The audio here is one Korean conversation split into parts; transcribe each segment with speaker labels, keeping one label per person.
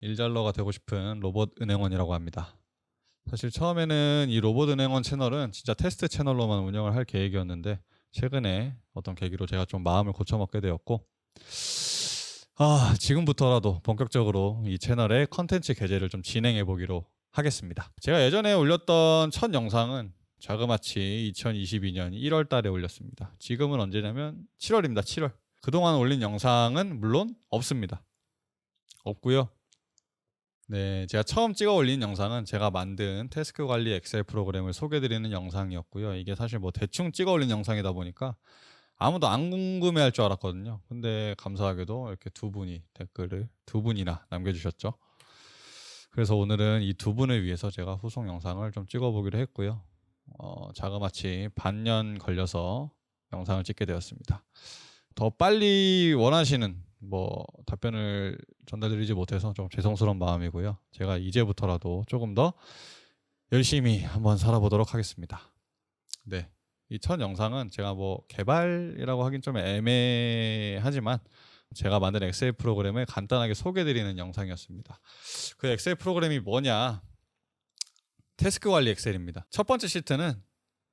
Speaker 1: 일잘러가 되고 싶은 로봇 은행원이라고 합니다. 사실 처음에는 이 로봇 은행원 채널은 진짜 테스트 채널로만 운영을 할 계획이었는데 최근에 어떤 계기로 제가 좀 마음을 고쳐먹게 되었고 아 지금부터라도 본격적으로 이 채널의 컨텐츠 게재를 좀 진행해 보기로 하겠습니다. 제가 예전에 올렸던 첫 영상은 자그마치 2022년 1월 달에 올렸습니다. 지금은 언제냐면 7월입니다. 7월. 그동안 올린 영상은 물론 없습니다. 없고요. 네, 제가 처음 찍어 올린 영상은 제가 만든 태스크 관리 엑셀 프로그램을 소개드리는 영상이었고요. 이게 사실 뭐 대충 찍어 올린 영상이다 보니까 아무도 안 궁금해할 줄 알았거든요. 근데 감사하게도 이렇게 두 분이 댓글을 두 분이나 남겨주셨죠. 그래서 오늘은 이 두 분을 위해서 제가 후속 영상을 좀 찍어보기로 했고요. 어, 자그마치 반년 걸려서 영상을 찍게 되었습니다. 더 빨리 원하시는 뭐 답변을 전달드리지 못해서 좀 죄송스러운 마음이고요. 제가 이제부터라도 조금 더 열심히 한번 살아보도록 하겠습니다. 네. 이 첫 영상은 제가 뭐 개발이라고 하긴 좀 애매하지만 제가 만든 엑셀 프로그램을 간단하게 소개드리는 영상이었습니다. 그 엑셀 프로그램이 뭐냐? 태스크 관리 엑셀입니다. 첫 번째 시트는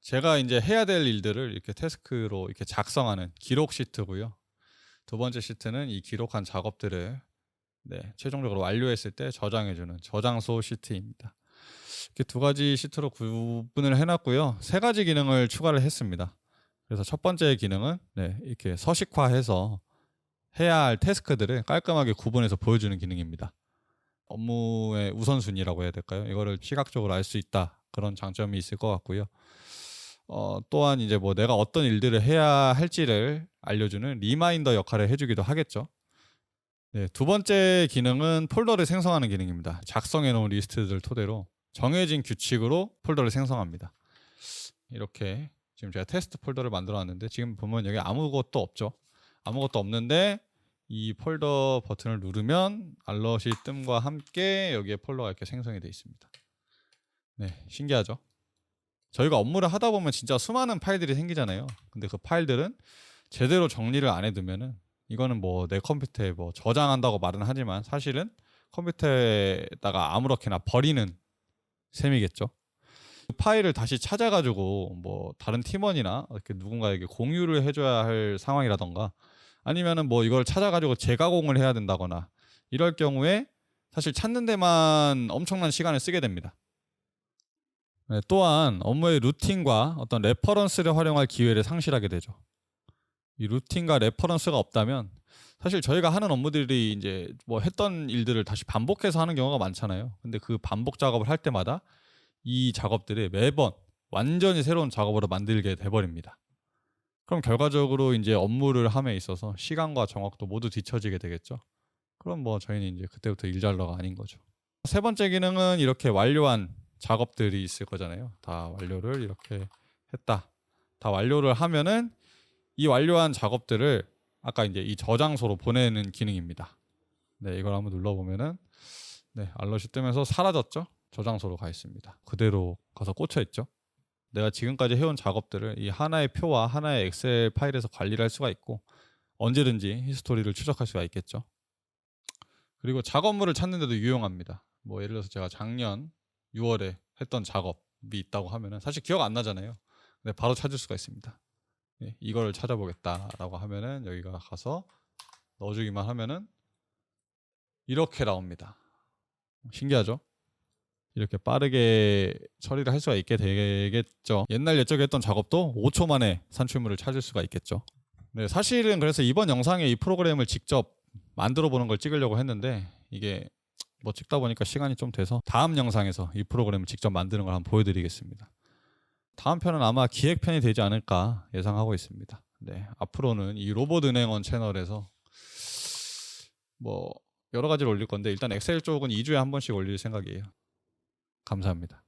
Speaker 1: 제가 이제 해야 될 일들을 이렇게 태스크로 이렇게 작성하는 기록 시트고요. 두 번째 시트는 이 기록한 작업들을 네, 최종적으로 완료했을 때 저장해주는 저장소 시트입니다. 이렇게 두 가지 시트로 구분을 해놨고요. 세 가지 기능을 추가를 했습니다. 그래서 첫 번째 기능은 네, 이렇게 서식화해서 해야 할 태스크들을 깔끔하게 구분해서 보여주는 기능입니다. 업무의 우선순위라고 해야 될까요? 이거를 시각적으로 알 수 있다 그런 장점이 있을 것 같고요. 어, 또한 이제 뭐 내가 어떤 일들을 해야 할지를 알려주는 리마인더 역할을 해주기도 하겠죠. 네, 두 번째 기능은 폴더를 생성하는 기능입니다. 작성해 놓은 리스트들 토대로 정해진 규칙으로 폴더를 생성합니다. 이렇게 지금 제가 테스트 폴더를 만들어 놨는데 지금 보면 여기 아무것도 없죠. 아무것도 없는데 이 폴더 버튼을 누르면 알럿이 뜸과 함께 여기에 폴더가 이렇게 생성이 되어 있습니다. 네, 신기하죠? 저희가 업무를 하다 보면 진짜 수많은 파일들이 생기잖아요. 근데 그 파일들은 제대로 정리를 안 해두면은 이거는 뭐 내 컴퓨터에 뭐 저장한다고 말은 하지만 사실은 컴퓨터에다가 아무렇게나 버리는 셈이겠죠. 그 파일을 다시 찾아가지고 뭐 다른 팀원이나 이렇게 누군가에게 공유를 해줘야 할 상황이라던가 아니면은 뭐 이걸 찾아가지고 재가공을 해야 된다거나 이럴 경우에 사실 찾는 데만 엄청난 시간을 쓰게 됩니다. 네, 또한 업무의 루틴과 어떤 레퍼런스를 활용할 기회를 상실하게 되죠. 이 루틴과 레퍼런스가 없다면 사실 저희가 하는 업무들이 이제 뭐 했던 일들을 다시 반복해서 하는 경우가 많잖아요. 근데 그 반복 작업을 할 때마다 이 작업들이 매번 완전히 새로운 작업으로 만들게 돼버립니다. 그럼 결과적으로 이제 업무를 함에 있어서 시간과 정확도 모두 뒤처지게 되겠죠. 그럼 뭐 저희는 이제 그때부터 일잘러가 아닌 거죠. 세 번째 기능은 이렇게 완료한 작업들이 있을 거잖아요. 다 완료를 이렇게 했다. 다 완료를 하면은 이 완료한 작업들을 아까 이제 이 저장소로 보내는 기능입니다. 네, 이걸 한번 눌러보면은 네, 알럿이 뜨면서 사라졌죠. 저장소로 가 있습니다. 그대로 가서 꽂혀 있죠. 내가 지금까지 해온 작업들을 이 하나의 표와 하나의 엑셀 파일에서 관리를 할 수가 있고 언제든지 히스토리를 추적할 수가 있겠죠. 그리고 작업물을 찾는 데도 유용합니다. 뭐 예를 들어서 제가 작년 6월에 했던 작업이 있다고 하면은 사실 기억 안 나잖아요. 근데 바로 찾을 수가 있습니다. 예, 이거를 찾아보겠다라고 하면은 여기가 가서 넣어주기만 하면은 이렇게 나옵니다. 신기하죠? 이렇게 빠르게 처리를 할 수가 있게 되겠죠. 옛날 옛적에 했던 작업도 5초 만에 산출물을 찾을 수가 있겠죠. 네, 사실은 그래서 이번 영상에 이 프로그램을 직접 만들어 보는 걸 찍으려고 했는데 이게 뭐 찍다 보니까 시간이 좀 돼서 다음 영상에서 이 프로그램을 직접 만드는 걸 한번 보여드리겠습니다. 다음 편은 아마 기획편이 되지 않을까 예상하고 있습니다. 네, 앞으로는 이 로봇 은행원 채널에서 뭐 여러 가지를 올릴 건데 일단 엑셀 쪽은 2주에 한 번씩 올릴 생각이에요. 감사합니다.